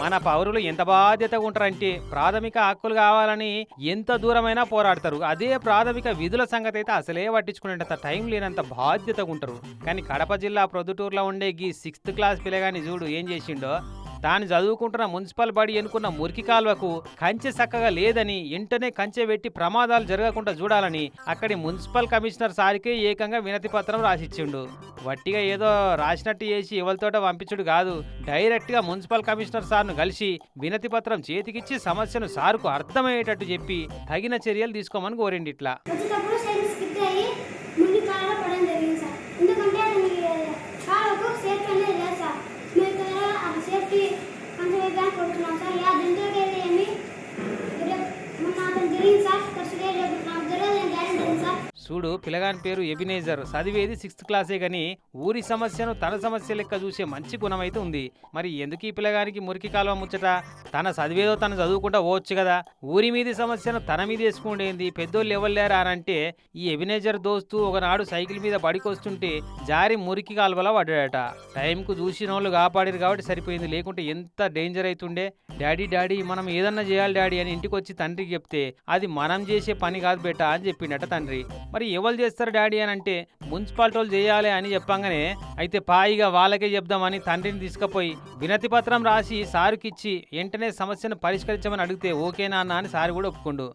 మన పౌరులు ఎంత బాధ్యతగా ఉంటారంటే ప్రాథమిక హక్కులు కావాలని ఎంత దూరమైనా పోరాడతారు. అదే ప్రాథమిక విధుల సంగతి అయితే అసలే పట్టించుకునేంత టైం లేనంత బాధ్యతగా ఉంటారు కానీ కడప జిల్లా ప్రొద్దుటూరులో ఉండే గీ సిక్స్త్ క్లాస్ పిల్లగాని చూడు ఏం చేసిండో? తాను చదువుకుంటున్న మున్సిపల్ బడి ఎన్నుకున్న మురికి కాల్వకు కంచె చక్కగా లేదని వెంటనే కంచె పెట్టి ప్రమాదాలు జరగకుండా చూడాలని అక్కడి మున్సిపల్ కమిషనర్ సారికి ఏకంగా వినతి పత్రం రాసిచ్చిండు. వట్టిగా ఏదో రాసినట్టు చేసి ఎవరితోట పంపించుడు కాదు. డైరెక్ట్గా మున్సిపల్ కమిషనర్ సార్ను కలిసి వినతి పత్రం చేతికిచ్చి సమస్యను సార్కు అర్థమయ్యేటట్టు చెప్పి తగిన చర్యలు తీసుకోమని కోరిండి ఇట్లా Please ask చూడు పిల్లగాని పేరు ఎబినేజర్. చదివేది సిక్స్త్ క్లాసే గాని ఊరి సమస్యను తన సమస్య లెక్క చూసే మంచి గుణం అయితే ఉంది. మరి ఎందుకు ఈ పిల్లగానికి మురికి కాలువ ముచ్చట? తన చదివేదో తను చదువుకుంటా పోవచ్చు కదా ఊరి మీది సమస్యను తన మీద వేసుకుండేంది పెద్దోళ్ళు ఎవరులేరా అని అంటే ఈ ఎబినేజర్ దోస్తు ఒకనాడు సైకిల్ మీద బడికొస్తుంటే జారి మురికి కాలువలో పడ్డాడట. టైంకు చూసిన వాళ్ళు కాపాడారు కాబట్టి సరిపోయింది. లేకుంటే ఎంత డేంజర్ అవుతుండే డాడీ డాడీ మనం ఏదన్నా చేయాలి డాడీ అని ఇంటికి వచ్చి తండ్రికి చెప్తే అది మనం చేసే పని కాదు బేట అని చెప్పిండట తండ్రి. మరి ఎవరు చేస్తారు డాడీ అని అంటే మున్సిపాలిటీ వాళ్ళు చేయాలి అని చెప్పంగానే అయితే పాయిగా వాళ్ళకే చెప్దామని తండ్రిని తీసుకుపోయి వినతి పత్రం రాసి సారుకిచ్చి వెంటనే సమస్యను పరిష్కరించమని అడిగితే ఓకేనా అన్న అని సారు కూడా ఒప్పుకుండు.